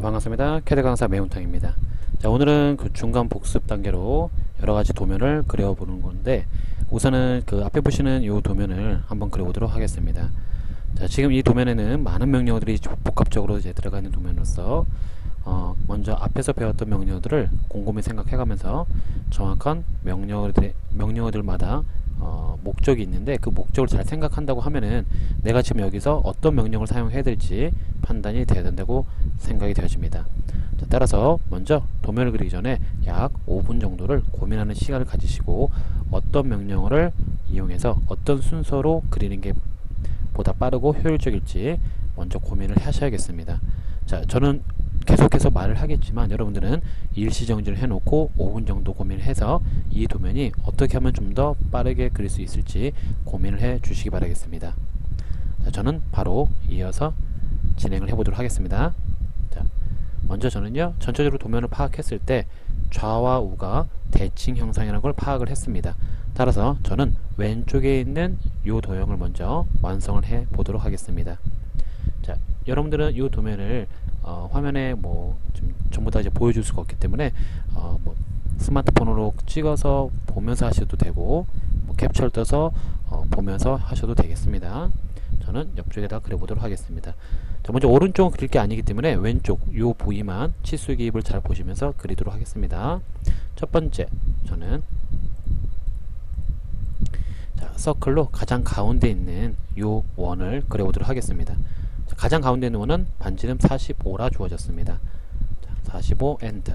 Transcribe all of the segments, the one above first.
자, 반갑습니다. 캐드 강사 매운탕입니다. 자, 오늘은 그 중간 복습 단계로 여러 가지 도면을 그려보는 건데, 우선은 그 앞에 보시는 이 도면을 한번 그려보도록 하겠습니다. 자, 지금 이 도면에는 많은 명령어들이 복합적으로 이제 들어가 있는 도면으로서, 어, 먼저 앞에서 배웠던 명령어들을 곰곰이 생각해가면서 정확한 명령어들, 명령어들마다 어, 목적이 있는데 그 목적을 잘 생각한다고 하면은 내가 지금 여기서 어떤 명령을 사용해야 될지 판단이 돼야 된다고 생각이 되어집니다. 자, 따라서 먼저 도면을 그리기 전에 약 5분 정도를 고민하는 시간을 가지시고 어떤 명령어를 이용해서 어떤 순서로 그리는 게 보다 빠르고 효율적일지 먼저 고민을 하셔야겠습니다. 자, 저는 계속해서 말을 하겠지만 여러분들은 일시정지를 해놓고 5분 정도 고민을 해서 이 도면이 어떻게 하면 좀 더 빠르게 그릴 수 있을지 고민을 해 주시기 바라겠습니다. 자, 저는 바로 이어서 진행을 해보도록 하겠습니다. 자, 먼저 저는요 전체적으로 도면을 파악했을 때 좌와 우가 대칭 형상이라는 걸 파악을 했습니다. 따라서 저는 왼쪽에 있는 이 도형을 먼저 완성을 해 보도록 하겠습니다. 자, 여러분들은 이 도면을 어, 화면에 뭐좀 전부 다 이제 보여줄 수가 없기 때문에 어, 뭐 스마트폰으로 찍어서 보면서 하셔도 되고 뭐 캡처를 떠서 어, 보면서 하셔도 되겠습니다. 저는 옆쪽에다 그려보도록 하겠습니다. 자, 먼저 오른쪽은 그릴 게 아니기 때문에 왼쪽 요 부위만 치수 기입을 잘 보시면서 그리도록 하겠습니다. 첫 번째 저는 자, 서클로 가장 가운데 있는 요 원을 그려보도록 하겠습니다. 자, 가장 가운데 있는 원은 반지름 45라 주어졌습니다. 자, 45 엔터.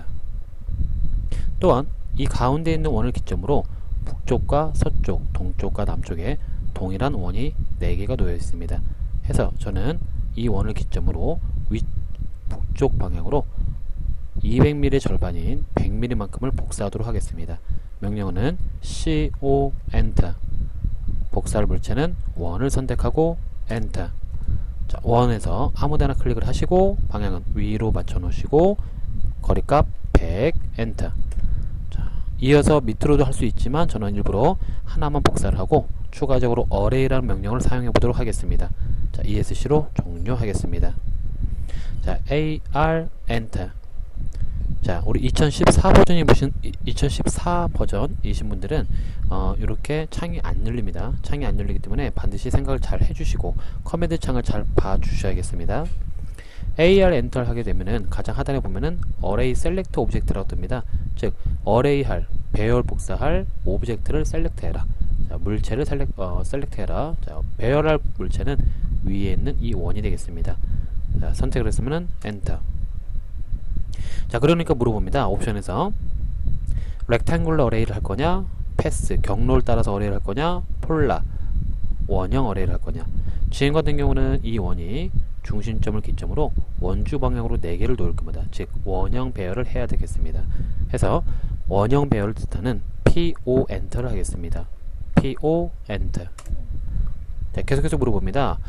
또한 이 가운데 있는 원을 기점으로 북쪽과 서쪽, 동쪽과 남쪽에 동일한 원이 4개가 놓여 있습니다. 해서 저는 이 원을 기점으로 위, 북쪽 방향으로 200mm의 절반인 100mm만큼을 복사하도록 하겠습니다. 명령어는 CO 엔터. 복사할 물체는 원을 선택하고 엔터. 자, 원에서 아무데나 클릭을 하시고 방향은 위로 맞춰 놓으시고 거리값 100 엔터. 자, 이어서 밑으로도 할 수 있지만 저는 일부러 하나만 복사를 하고 추가적으로 array라는 명령을 사용해 보도록 하겠습니다. 자, ESC로 종료하겠습니다. 자, AR 엔터. 자, 우리 2014 버전이 보신 2014 버전이신 분들은 어, 이렇게 창이 안 열립니다. 창이 안 열리기 때문에 반드시 생각을 잘 해주시고 커맨드 창을 잘 봐주셔야겠습니다. AR 엔터를 하게 되면은 가장 하단에 보면은 Array Select 오브젝트라고 뜹니다. 즉 Array할, 배열 복사할 오브젝트를 셀렉트해라. 자, 물체를 셀렉, 어, 셀렉트해라. 자, 배열할 물체는 위에 있는 이 원이 되겠습니다. 자, 선택을 했으면은 엔터. 자 그러니까 물어봅니다. 옵션에서 rectangular array를 할 거냐 패스 경로를 따라서 어레이를 할 거냐 폴라 원형 어레이를 할 거냐. 지금 같은 경우는 이 원이 중심점을 기점으로 원주 방향으로 4개를 놓을 겁니다. 즉 원형 배열을 해야 되겠습니다. 해서 원형 배열을 뜻하는 PO 엔터를 하겠습니다. PO 엔터 자, 계속해서 물어봅니다.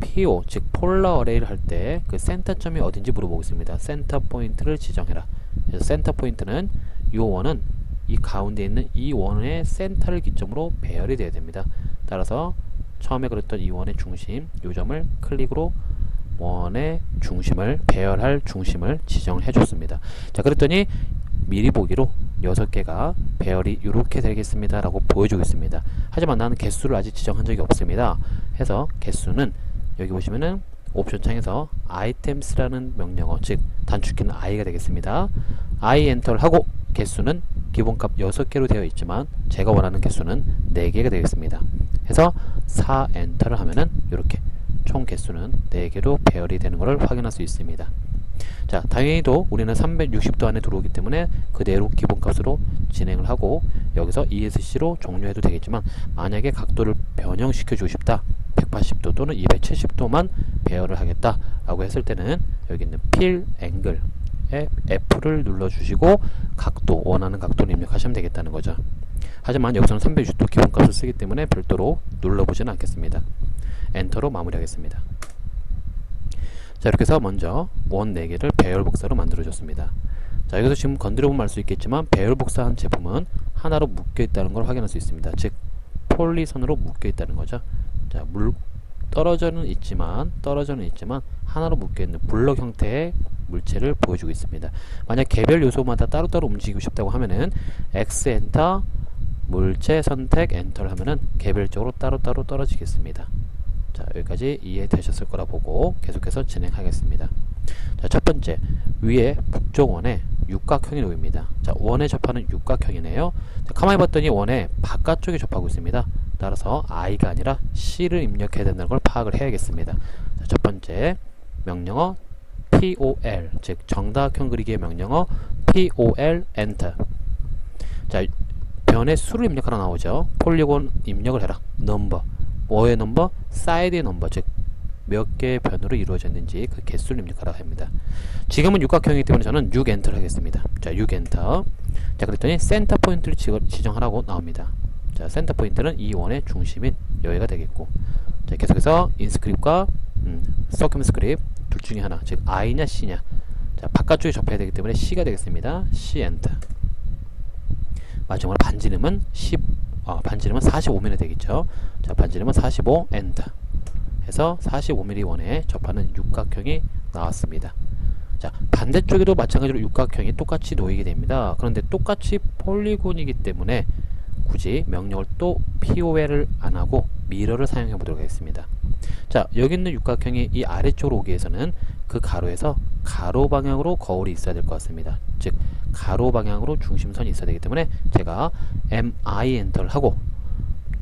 PO, 즉 폴라 어레이를 할 때 그 센터점이 어딘지 물어보겠습니다. 센터 포인트를 지정해라. 그래서 센터 포인트는 이 원은 이 가운데 있는 이 원의 센터를 기점으로 배열이 되어야 됩니다. 따라서 처음에 그렸던 이 원의 중심, 이 점을 클릭으로 원의 중심을 배열할 중심을 지정해 줬습니다. 자, 그랬더니 미리 보기로 6개가 배열이 이렇게 되겠습니다 라고 보여주겠습니다. 하지만 나는 개수를 아직 지정한 적이 없습니다. 해서 개수는 여기 보시면은 옵션 창에서 items라는 명령어 즉 단축키는 i가 되겠습니다. i 엔터를 하고 개수는 기본값 6개로 되어 있지만 제가 원하는 개수는 4개가 되겠습니다. 해서 4 엔터를 하면은 이렇게 총 개수는 4개로 배열이 되는 것을 확인할 수 있습니다 자, 당연히도 우리는 360도 안에 들어오기 때문에 그대로 기본값으로 진행을 하고 여기서 ESC로 종료해도 되겠지만 만약에 각도를 변형시켜 주고 싶다. 180도 또는 270도만 배열을 하겠다 라고 했을 때는 여기 있는 필 앵글에 F를 눌러주시고 각도 원하는 각도를 입력하시면 되겠다는 거죠. 하지만 여기서는 360도 기본값을 쓰기 때문에 별도로 눌러보지는 않겠습니다. 엔터로 마무리하겠습니다 자 이렇게 해서 먼저 원 4개를 배열 복사로 만들어 줬습니다 자 여기서 지금 건드려 보면 알 수 있겠지만 배열 복사한 제품은 하나로 묶여 있다는 걸 확인할 수 있습니다 즉 폴리선으로 묶여 있다는 거죠 자 물 떨어져는 있지만 떨어져는 있지만 하나로 묶여 있는 블럭 형태의 물체를 보여주고 있습니다. 만약 개별 요소마다 따로따로 움직이고 싶다고 하면은 X 엔터 물체 선택 엔터를 하면은 개별적으로 따로따로 떨어지겠습니다. 자, 여기까지 이해되셨을 거라 보고 계속해서 진행하겠습니다. 자, 첫 번째 위에 북쪽 원에 육각형이 놓입니다. 자, 원에 접하는 육각형이네요. 자, 가만히 봤더니 원의 바깥쪽에 접하고 있습니다. 따라서 i가 아니라 c를 입력해야 된다는 걸 파악을 해야겠습니다. 자, 첫 번째 명령어 pol 즉 정다각형 그리기의 명령어 pol enter 자 변의 수를 입력하라 나오죠. 폴리곤 입력을 해라. 넘버 뭐의 넘버? 사이드의 넘버 즉 몇 개의 변으로 이루어졌는지 그 개수를 입력하라 합니다. 지금은 육각형이기 때문에 저는 6 엔터를 하겠습니다. 자, 6 엔터. 자, 그랬더니 센터 포인트를 지- 지정하라고 나옵니다. 자, 센터 포인트는 이 원의 중심인 여기가 되겠고. 자, 계속해서 인스크립과 음, 서큐스크립 둘 중에 하나, 즉 i냐 c냐. 자, 바깥쪽에 접해야 되기 때문에 c가 되겠습니다. c 엔터. 마지막으로 반지름은 10 어, 반지름은 45mm 되겠죠. 자, 반지름은 45 엔터. 해서 45mm 원에 접하는 육각형이 나왔습니다. 자, 반대쪽에도 마찬가지로 육각형이 똑같이 놓이게 됩니다. 그런데 똑같이 폴리곤이기 때문에 굳이 명령을 또 POL을 안 하고 미러를 사용해 보도록 하겠습니다. 자, 여기 있는 육각형이 이 아래쪽으로 오기 위해서는 그 가로에서 가로 방향으로 거울이 있어야 될 것 같습니다. 즉, 가로 방향으로 중심선이 있어야 되기 때문에 제가 MI 엔터를 하고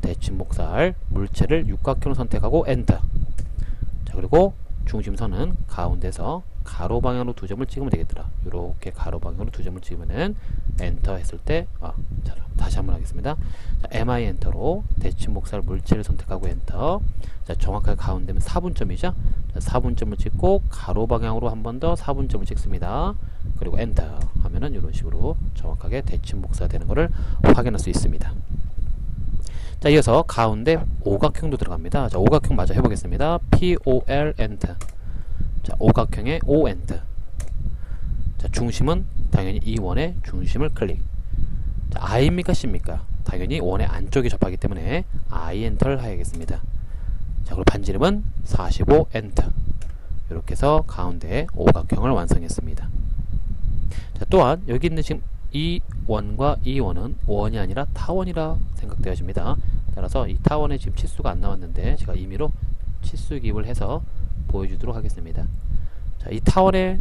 대칭 목살 물체를 육각형을 선택하고 엔터. 자, 그리고 중심선은 가운데서 가로 방향으로 두 점을 찍으면 되겠더라. 이렇게 가로 방향으로 두 점을 찍으면은 엔터 했을 때, 아, 자, 다시 한번 하겠습니다. 자, MI 엔터로 대칭 목살 물체를 선택하고 엔터. 자, 정확하게 가운데면 4분점이죠. 자, 4분점을 찍고 가로 방향으로 한 번 더 4분점을 찍습니다. 그리고 엔터 하면은 이런 식으로 정확하게 대칭 목사 되는 것을 확인할 수 있습니다. 자, 이어서 가운데 오각형도 들어갑니다. 자, 오각형 마저 해보겠습니다. POL 엔터. 자, 오각형의 O 엔터. 자, 중심은 당연히 이 원의 중심을 클릭. 자, I입니까 C입니까? 당연히 원의 안쪽에 접하기 때문에 I 엔터를 해야겠습니다. 자, 그리고 반지름은 45 엔터. 이렇게 해서 가운데 오각형을 완성했습니다. 자, 또한 여기 있는 지금 이 원과 이 원은 원이 아니라 타원이라 생각되어집니다. 따라서 이 타원에 지금 치수가 안 나왔는데 제가 임의로 치수 기입을 해서 보여주도록 하겠습니다. 자, 이 타원의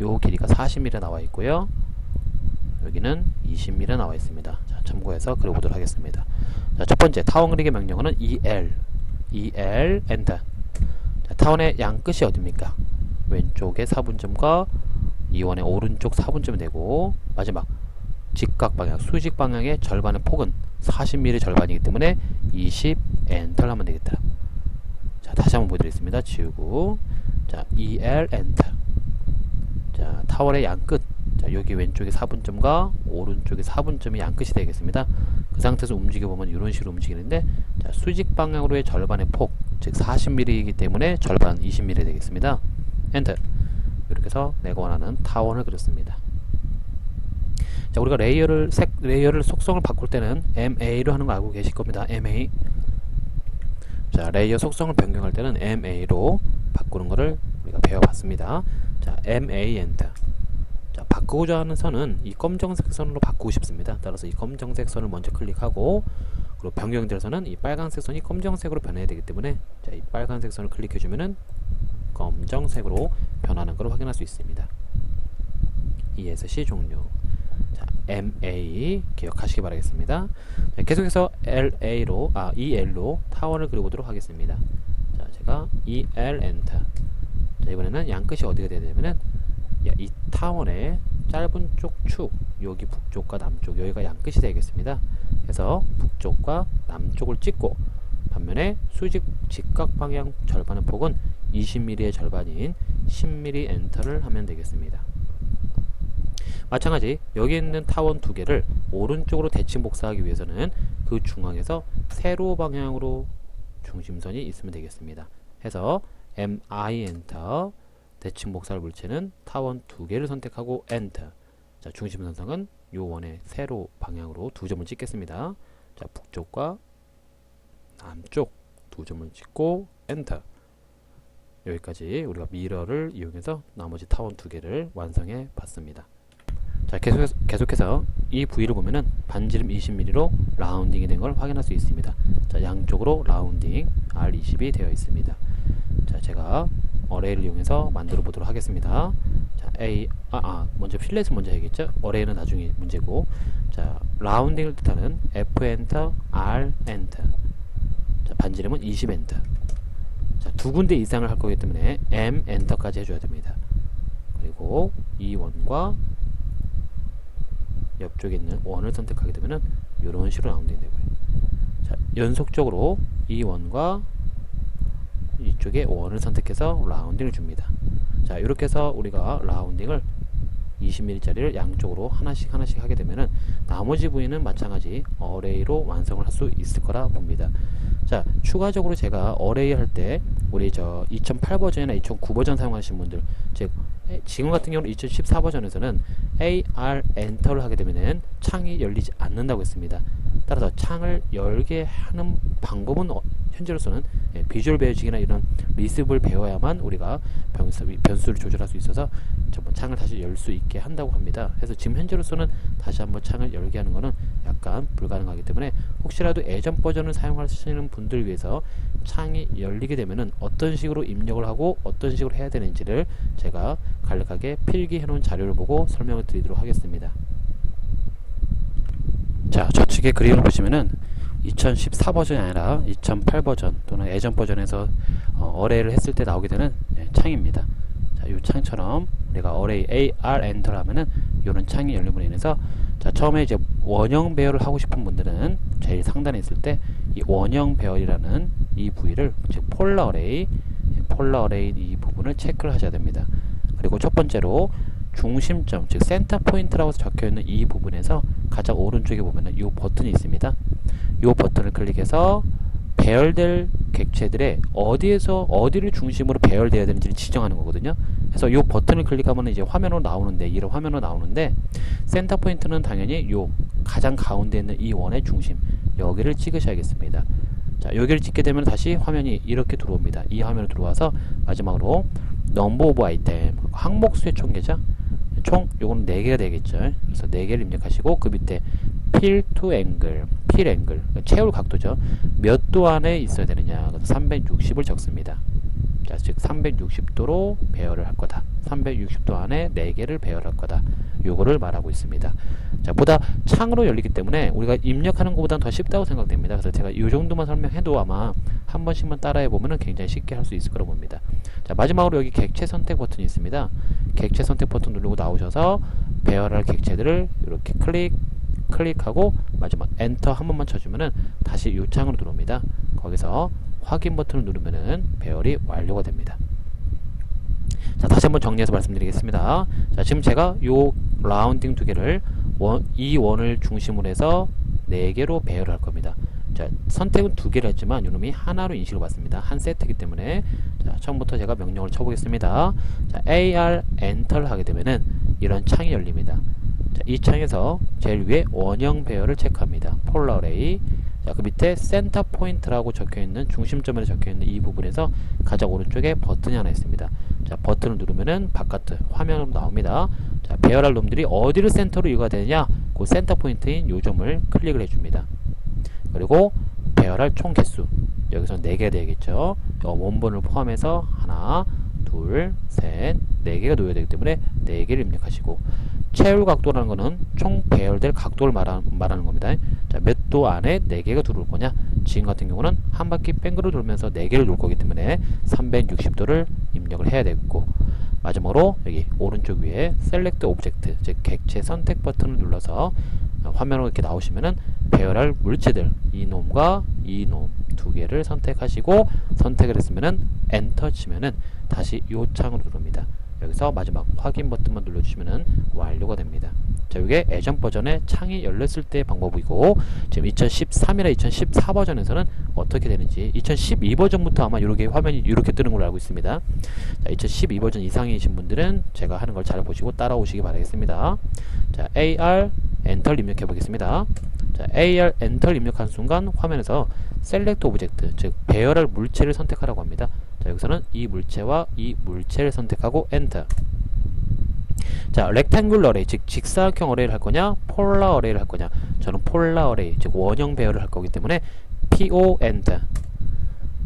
요 길이가 40mm 나와 있고요. 여기는 20mm 나와 있습니다. 자, 참고해서 그려보도록 하겠습니다. 자, 첫 번째 타원 그리기 명령어는 EL, EL 엔터. 자, 타원의 양 끝이 어딥니까? 왼쪽에 4분점과 이원의 오른쪽 4분점이 되고 마지막 직각 방향, 수직 방향의 절반의 폭은 40mm 절반이기 때문에 20 엔터를 하면 되겠다. 자, 다시 한번 보여드리겠습니다. 지우고 자, EL 엔터. 자, 타월의 양 끝. 자, 여기 왼쪽에 4분점과 오른쪽에 4분점이 양 끝이 되겠습니다. 그 상태에서 움직여 보면 이런 식으로 움직이는데 자, 수직 방향으로의 절반의 폭, 즉 40mm이기 때문에 절반 20mm 되겠습니다. 엔터. 이렇게 해서 내가 원하는 타원을 그렸습니다. 자, 우리가 레이어를 색 레이어를 속성을 바꿀 때는 MA로 하는 거 알고 계실 겁니다. MA. 자, 레이어 속성을 변경할 때는 MA로 바꾸는 것을 우리가 배워봤습니다. 자, MA 엔터. 자, 바꾸고자 하는 선은 이 검정색 선으로 바꾸고 싶습니다. 따라서 이 검정색 선을 먼저 클릭하고 그리고 변경돼서는 이 빨간색 선이 검정색으로 변해야 되기 때문에 자, 이 빨간색 선을 클릭해 주면은 검정색으로 변하는 걸 확인할 수 있습니다. ES C 종료. 자, MA 기억하시기 바라겠습니다. 자, 계속해서 LA로 아 EL로 타원을 그려보도록 하겠습니다. 자, 제가 EL 엔터. 자, 이번에는 양 끝이 어디가 되냐면은 야, 이 타원의 짧은 쪽 축, 여기 북쪽과 남쪽, 여기가 양 끝이 되겠습니다. 그래서 북쪽과 남쪽을 찍고 반면에 수직 직각 방향 절반의 폭은 20mm의 절반인 10mm 엔터를 하면 되겠습니다. 마찬가지 여기 있는 타원 두 개를 오른쪽으로 대칭 복사하기 위해서는 그 중앙에서 세로 방향으로 중심선이 있으면 되겠습니다. 해서 MI 엔터 대칭 복사할 물체는 타원 두 개를 선택하고 엔터 자 중심선상은 요 원의 세로 방향으로 두 점을 찍겠습니다. 자 북쪽과 남쪽 두 점을 찍고 엔터 여기까지 우리가 미러를 이용해서 나머지 타원 두 개를 완성해 봤습니다. 자 계속해서, 계속해서 이 부위를 보면은 반지름 20mm로 라운딩이 된 걸 확인할 수 있습니다. 자 양쪽으로 라운딩 R20이 되어 있습니다. 자 제가 어레이를 이용해서 만들어 보도록 하겠습니다. 자 A 아, 아 먼저 필렛을 먼저 해야겠죠? 어레이는 나중에 문제고 자 라운딩을 뜻하는 F 엔터 R 엔터 자 반지름은 20 엔터 자, 두 군데 이상을 할 거기 때문에 M 엔터까지 해줘야 됩니다. 그리고 이 원과 옆쪽에 있는 원을 선택하게 되면은 이런 식으로 라운딩 되고요. 자, 연속적으로 이 원과 이쪽에 원을 선택해서 라운딩을 줍니다. 자, 이렇게 해서 우리가 라운딩을 20mm짜리를 양쪽으로 하나씩 하나씩 하게 되면은 나머지 부위는 마찬가지 어레이로 완성을 할 수 있을 거라 봅니다. 자, 추가적으로 제가 어레이 할 때 우리 저 2008 버전이나 2009 버전 사용하시는 분들 즉 에, 지금 같은 경우는 2014 버전에서는 AR 엔터를 하게 되면은 창이 열리지 않는다고 했습니다. 따라서 창을 열게 하는 방법은 어, 현재로서는 예, 비주얼 베어직이나 이런 리습을 배워야만 우리가 변수, 변수를 조절할 수 있어서 창을 다시 열 수 있게 한다고 합니다. 그래서 지금 현재로서는 다시 한번 창을 열게 하는 것은 약간 불가능하기 때문에 혹시라도 예전 버전을 사용하시는 분들 위해서 창이 열리게 되면은 어떤 식으로 입력을 하고 어떤 식으로 해야 되는지를 제가 간략하게 필기해 놓은 자료를 보고 설명을 드리도록 하겠습니다. 자, 좌측에 그림을 보시면은 2014 버전이 아니라 2008 버전 또는 예전 버전에서 어, 레이를 했을 때 나오게 되는 예, 창입니다. 자, 이 창처럼 우리가 어레이 AR 엔터를 하면은 이런 창이 열림으로 인해서 자, 처음에 이제 원형 배열을 하고 싶은 분들은 제일 상단에 있을 때 이 원형 배열이라는 이 부위를 즉 폴라 어레이, 예, 폴라 어레이 이 부분을 체크를 하셔야 됩니다. 그리고 첫 번째로 중심점, 즉 센터 포인트라고 적혀 있는 이 부분에서 가장 오른쪽에 보면은 이 버튼이 있습니다. 이 버튼을 클릭해서 배열될 객체들의 어디에서 어디를 중심으로 배열돼야 되는지를 지정하는 거거든요. 그래서 이 버튼을 클릭하면 이제 화면으로 나오는데 이런 화면으로 나오는데 센터 포인트는 당연히 요 가장 가운데 있는 이 원의 중심 여기를 찍으셔야겠습니다. 자, 여기를 찍게 되면 다시 화면이 이렇게 들어옵니다. 이 화면으로 들어와서 마지막으로 넘버 오브 아이템 항목 수의 총계죠. 총 요거는 4개가 되겠죠. 그래서 4개를 입력하시고 그 밑에 필 투 앵글, 필 앵글, 채울 각도죠. 몇 도 안에 있어야 되느냐. 그래서 360을 적습니다. 자, 즉 360도로 배열을 할 거다. 360도 안에 4개를 배열할 거다. 요거를 말하고 있습니다. 자, 보다 창으로 열리기 때문에 우리가 입력하는 것보다는 더 쉽다고 생각됩니다. 그래서 제가 이 정도만 설명해도 아마 한 번씩만 따라해 보면은 굉장히 쉽게 할 수 있을 거라고 봅니다. 자, 마지막으로 여기 객체 선택 버튼이 있습니다. 객체 선택 버튼 누르고 나오셔서 배열할 객체들을 이렇게 클릭 클릭하고 마지막 엔터 한 번만 쳐주면은 다시 이 창으로 들어옵니다. 거기서 확인 버튼을 누르면은 배열이 완료가 됩니다. 자, 다시 한번 정리해서 말씀드리겠습니다. 자, 지금 제가 요 라운딩 두 개를 원, 이 원을 중심으로 해서 네 개로 배열을 할 겁니다. 자, 선택은 두 개를 했지만 요놈이 하나로 인식을 받습니다. 한 세트이기 때문에 자, 처음부터 제가 명령을 쳐보겠습니다. 자, AR 엔터를 하게 되면은 이런 창이 열립니다. 자, 이 창에서 제일 위에 원형 배열을 체크합니다. 폴라레이 자, 그 밑에 센터 포인트라고 적혀 있는 중심점에 적혀 있는 이 부분에서 가장 오른쪽에 버튼이 하나 있습니다. 자, 버튼을 누르면은 바깥 화면으로 나옵니다. 자, 배열할 놈들이 어디를 센터로 이유가 되느냐? 그 센터 포인트인 요 점을 클릭을 해줍니다. 그리고 배열할 총 개수 여기서 4개 되겠죠. 원본을 포함해서 하나, 둘, 셋, 네 개가 놓여야 되기 때문에 네 개를 입력하시고 채울 각도라는 것은 총 배열될 각도를 말하, 말하는 겁니다. 자, 몇도 안에 네 개가 들어올 거냐? 지금 같은 경우는 한 바퀴 뺑그로 돌면서 네 개를 놓을 거기 때문에 360도를 입력을 해야 되겠고 마지막으로 여기 오른쪽 위에 셀렉트 오브젝트 즉 객체 선택 버튼을 눌러서 화면으로 이렇게 나오시면은 배열할 물체들 이놈과 이놈 두 개를 선택하시고 선택을 했으면은 엔터 치면은 다시 요 창으로 들어옵니다. 여기서 마지막 확인 버튼만 눌러주시면 완료가 됩니다. 자, 이게 예전 버전의 창이 열렸을 때의 방법이고 지금 2013이나 2014 버전에서는 어떻게 되는지 2012 버전부터 아마 이렇게 화면이 이렇게 뜨는 걸로 알고 있습니다. 자, 2012 버전 이상이신 분들은 제가 하는 걸 잘 보시고 따라오시기 바라겠습니다. 자, AR 엔터 입력해 보겠습니다. 자, AR 엔터를 입력한 순간 화면에서 셀렉트 오브젝트, 즉 배열할 물체를 선택하라고 합니다. 자, 여기서는 이 물체와 이 물체를 선택하고 엔터. 자, 렉탱귤러 어레이, 즉 직사각형 어레이를 할 거냐, 폴라 어레이를 할 거냐. 저는 폴라 어레이, 즉 원형 배열을 할 거기 때문에 PO 엔터.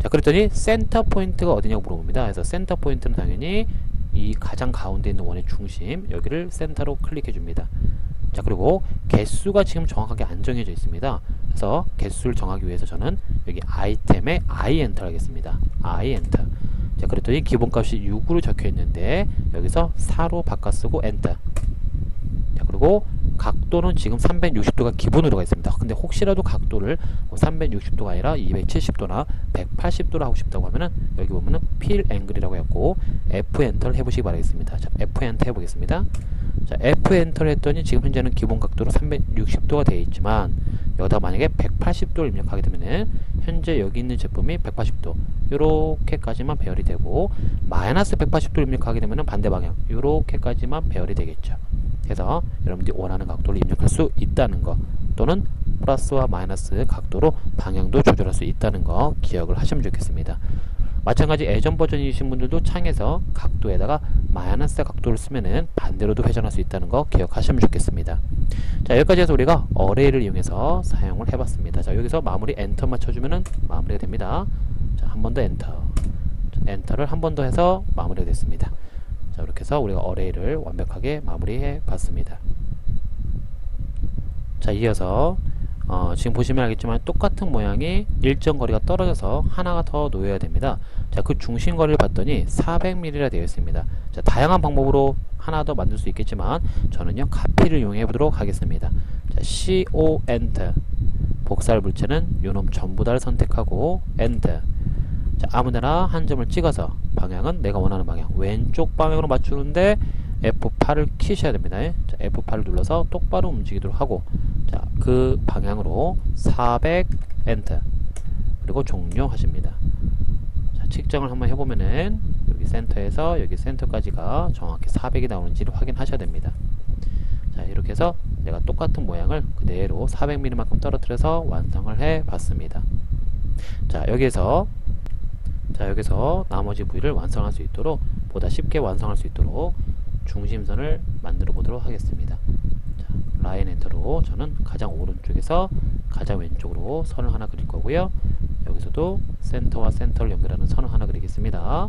자, 그랬더니 센터 포인트가 어디냐고 물어봅니다. 그래서 센터 포인트는 당연히 이 가장 가운데 있는 원의 중심, 여기를 센터로 클릭해 줍니다. 자, 그리고 개수가 지금 정확하게 안 정해져 있습니다. 그래서 개수를 정하기 위해서 저는 여기 아이템에 I 엔터 하겠습니다. I 엔터. 자, 그랬더니 기본값이 6으로 적혀 있는데 여기서 4로 바꿔 쓰고 엔터. 자, 그리고 각도는 지금 360도가 기본으로 가 있습니다. 근데 혹시라도 각도를 360도가 아니라 270도나 180도로 하고 싶다고 하면은 여기 보면은 필 앵글이라고 했고 F 엔터를 해보시기 바라겠습니다. 자, F 엔터 해보겠습니다. 자, F 엔터를 했더니 지금 현재는 기본 각도로 360도가 되어 있지만 여기다 만약에 180도를 입력하게 되면은 현재 여기 있는 제품이 180도 요렇게까지만 배열이 되고 마이너스 180도를 입력하게 되면은 반대 방향 요렇게까지만 배열이 되겠죠. 그래서 여러분들이 원하는 각도를 입력할 수 있다는 거 또는 플러스와 마이너스 각도로 방향도 조절할 수 있다는 거 기억을 하시면 좋겠습니다. 마찬가지 예전 버전이신 분들도 창에서 각도에다가 마이너스 각도를 쓰면은 반대로도 회전할 수 있다는 거 기억하시면 좋겠습니다. 자 여기까지 해서 우리가 어레이를 이용해서 사용을 해봤습니다. 자 여기서 마무리 엔터 맞춰주면은 마무리가 됩니다. 자한 번 더 엔터 자, 엔터를 한 번 더 해서 마무리가 됐습니다. 자 이렇게 해서 우리가 어레이를 완벽하게 마무리해 봤습니다. 자 이어서 어, 지금 보시면 알겠지만 똑같은 모양이 일정 거리가 떨어져서 하나가 더 놓여야 됩니다. 자, 그 중심 거리를 봤더니 400mm라 되어 있습니다. 자, 다양한 방법으로 하나 더 만들 수 있겠지만 저는요 카피를 이용해 보도록 하겠습니다. 자, CO 엔터 복사할 물체는 요놈 전부 다를 선택하고 엔터 자, 아무데나 한 점을 찍어서 방향은 내가 원하는 방향 왼쪽 방향으로 맞추는데 F8을 키셔야 됩니다. 자, F8을 눌러서 똑바로 움직이도록 하고 자, 그 방향으로 400 엔터 그리고 종료하십니다. 자, 측정을 한번 해보면은 여기 센터에서 여기 센터까지가 정확히 400이 나오는지를 확인하셔야 됩니다. 자, 이렇게 해서 내가 똑같은 모양을 그대로 400mm만큼 떨어뜨려서 완성을 해 봤습니다. 자, 여기에서 자, 여기서 나머지 부위를 완성할 수 있도록 보다 쉽게 완성할 수 있도록 중심선을 만들어 보도록 하겠습니다. 자, 라인 엔터로 저는 가장 오른쪽에서 가장 왼쪽으로 선을 하나 그릴 거고요. 여기서도 센터와 센터를 연결하는 선을 하나 그리겠습니다.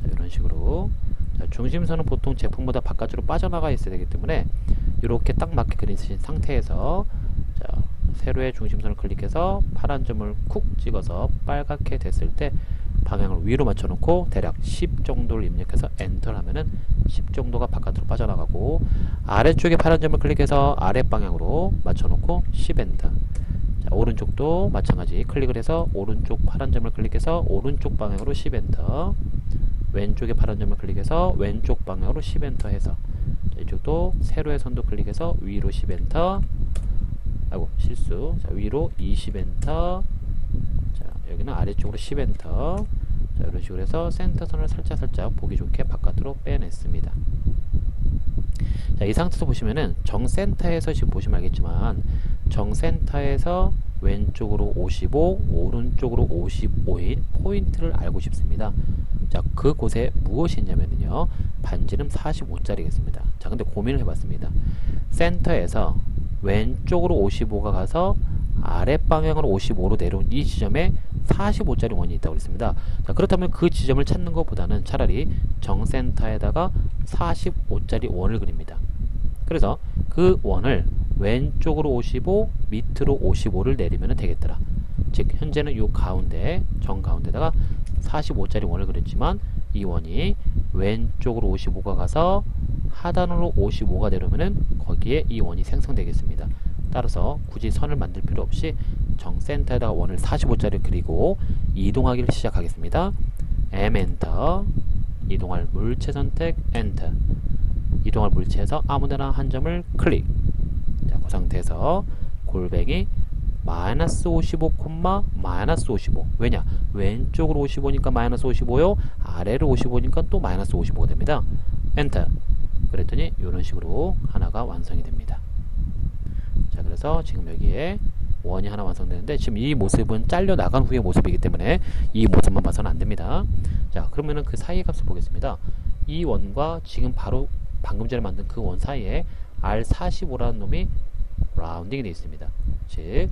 자, 이런 식으로 자, 중심선은 보통 제품보다 바깥으로 빠져나가 있어야 되기 때문에 이렇게 딱 맞게 그리신 상태에서 자, 세로의 중심선을 클릭해서 파란 점을 쿡 찍어서 빨갛게 됐을 때 방향을 위로 맞춰놓고 대략 10 정도를 입력해서 엔터를 하면은 10 정도가 바깥으로 빠져나가고 아래쪽에 파란 점을 클릭해서 아래 방향으로 맞춰놓고 10 엔터. 자, 오른쪽도 마찬가지. 클릭을 해서 오른쪽 파란 점을 클릭해서 오른쪽 방향으로 10 엔터. 왼쪽에 파란 점을 클릭해서 왼쪽 방향으로 10 엔터 해서. 자, 이쪽도 세로의 선도 클릭해서 위로 10 엔터. 아이고 실수. 자, 위로 20 엔터. 자, 여기는 아래쪽으로 10 엔터 자, 이런 식으로 해서 센터선을 살짝 살짝 보기 좋게 바깥으로 빼냈습니다. 자, 이 상태에서 보시면은 정센터에서 지금 보시면 알겠지만 정센터에서 왼쪽으로 55, 오른쪽으로 55인 포인트를 알고 싶습니다. 자, 그곳에 무엇이 있냐면요. 반지름 45짜리겠습니다. 자, 근데 고민을 해봤습니다. 센터에서 왼쪽으로 55가 가서 아랫 방향으로 55로 내려온 이 지점에 45짜리 원이 있다고 그랬습니다. 자, 그렇다면 그 지점을 찾는 것보다는 차라리 정센터에다가 45짜리 원을 그립니다. 그래서 그 원을 왼쪽으로 55, 밑으로 55를 내리면 되겠더라. 즉 현재는 이 가운데 정 가운데다가 45짜리 원을 그렸지만 이 원이 왼쪽으로 55가 가서 하단으로 55가 되려면은 거기에 이 원이 생성되겠습니다. 따라서 굳이 선을 만들 필요 없이 정센터에다가 원을 45짜리 그리고 이동하기를 시작하겠습니다. M 엔터 이동할 물체 선택 엔터 이동할 물체에서 아무데나 한 점을 클릭 자, 그 상태에서 골뱅이 마이너스 55, 마이너스 55 왜냐? 왼쪽으로 55니까 마이너스 55요 아래로 55니까 또 마이너스 55가 됩니다. 엔터 그랬더니 이런 식으로 하나가 완성이 됩니다. 자, 그래서 지금 여기에 원이 하나 완성되는데 지금 이 모습은 잘려 나간 후의 모습이기 때문에 이 모습만 봐서는 안 됩니다. 자, 그러면은 그 사이의 값을 보겠습니다. 이 원과 지금 바로 방금 전에 만든 그 원 사이에 R45라는 놈이 라운딩이 되어 있습니다. 즉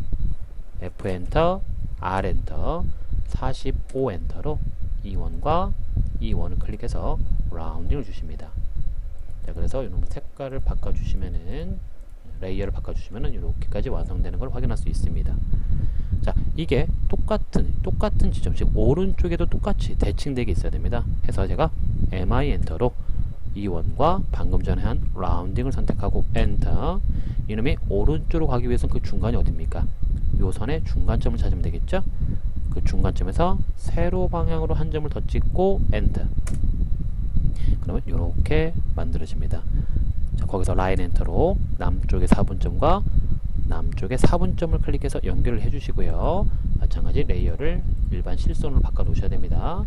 F 엔터, R 엔터, 45 엔터로 이 원과 이 원을 클릭해서 라운딩을 주십니다. 자, 그래서 이런 색깔을 바꿔 주시면은 레이어를 바꿔주시면은 이렇게까지 완성되는 걸 확인할 수 있습니다. 자, 이게 똑같은 똑같은 지점, 즉 오른쪽에도 똑같이 대칭되게 있어야 됩니다. 해서 제가 MI 엔터로 이 원과 방금 전에 한 라운딩을 선택하고 엔터. 이놈이 오른쪽으로 가기 위해서는 그 중간이 어딥니까? 요 선의 중간점을 찾으면 되겠죠? 그 중간점에서 세로 방향으로 한 점을 더 찍고 엔터. 그러면 이렇게 만들어집니다. 자, 거기서 라인 엔터로 남쪽의 4분점과 남쪽의 4분점을 클릭해서 연결을 해주시고요. 마찬가지 레이어를 일반 실선으로 바꿔 놓으셔야 됩니다.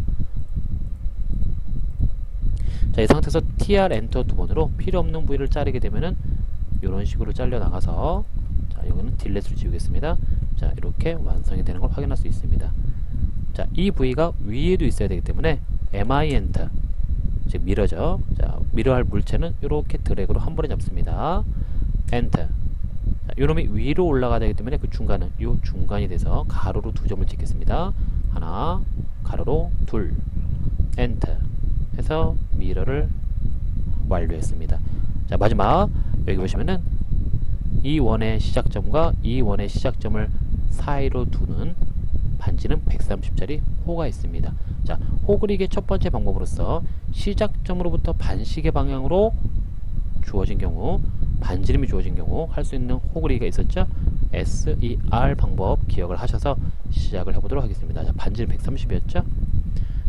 자, 이 상태에서 TR 엔터 두 번으로 필요 없는 부위를 자르게 되면은 이런 식으로 잘려 나가서 자, 여기는 딜렛을 지우겠습니다. 자, 이렇게 완성이 되는 걸 확인할 수 있습니다. 자, 이 부위가 위에도 있어야 되기 때문에 MI 엔터 즉 미러죠. 자, 미러할 물체는 이렇게 드래그로 한 번에 잡습니다. 엔터. 자, 요놈이 위로 올라가야 되기 때문에 그 중간은 요 중간이 돼서 가로로 두 점을 찍겠습니다. 하나, 가로로 둘, 엔터. 해서 미러를 완료했습니다. 자, 마지막 여기 보시면은 이 원의 시작점과 이 원의 시작점을 사이로 두는 반지는 130짜리 호가 있습니다. 자, 호 그리기의 첫 번째 방법으로서 시작점으로부터 반시계 방향으로 주어진 경우, 반지름이 주어진 경우 할 수 있는 호 그리기가 있었죠? SER 방법 기억을 하셔서 시작을 해보도록 하겠습니다. 자, 반지름 130이었죠?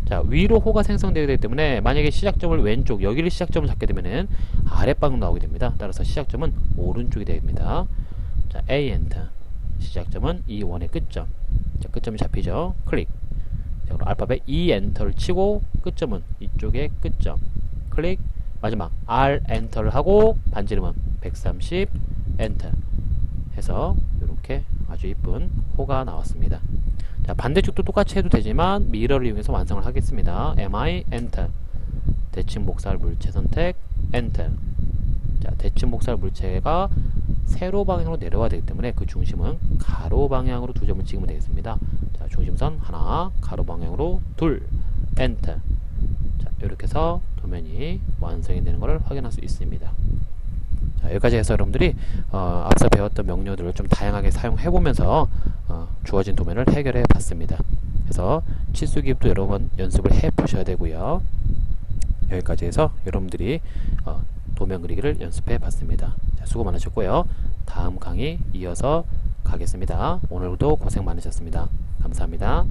자, 위로 호가 생성되게 되기 때문에 만약에 시작점을 왼쪽, 여기를 시작점을 잡게 되면은 아랫방으로 나오게 됩니다. 따라서 시작점은 오른쪽이 됩니다. 자, A 엔터. 시작점은 이 원의 끝점. 자, 끝점이 잡히죠. 클릭. 자, 그럼 알파벳 E 엔터를 치고 끝점은 이쪽의 끝점. 클릭. 마지막 R 엔터를 하고 반지름은 130 엔터. 해서 이렇게 아주 이쁜 호가 나왔습니다. 자, 반대쪽도 똑같이 해도 되지만 미러를 이용해서 완성을 하겠습니다. MI 엔터. 대칭 복사할 물체 선택 엔터. 자, 대칭 복사할 물체가 세로 방향으로 내려와야 되기 때문에 그 중심은 가로 방향으로 두 점을 찍으면 되겠습니다. 자, 중심선 하나, 가로 방향으로 둘, 엔터. 자, 이렇게 해서 도면이 완성이 되는 것을 확인할 수 있습니다. 자, 여기까지 해서 여러분들이 어, 앞서 배웠던 명료들을 좀 다양하게 사용해 보면서 어, 주어진 도면을 해결해 봤습니다. 그래서 치수 기입도 여러 번 연습을 해 보셔야 되고요. 여기까지 해서 여러분들이 어, 도면 그리기를 연습해 봤습니다. 자, 수고 많으셨고요. 다음 강의 이어서 가겠습니다. 오늘도 고생 많으셨습니다. 감사합니다.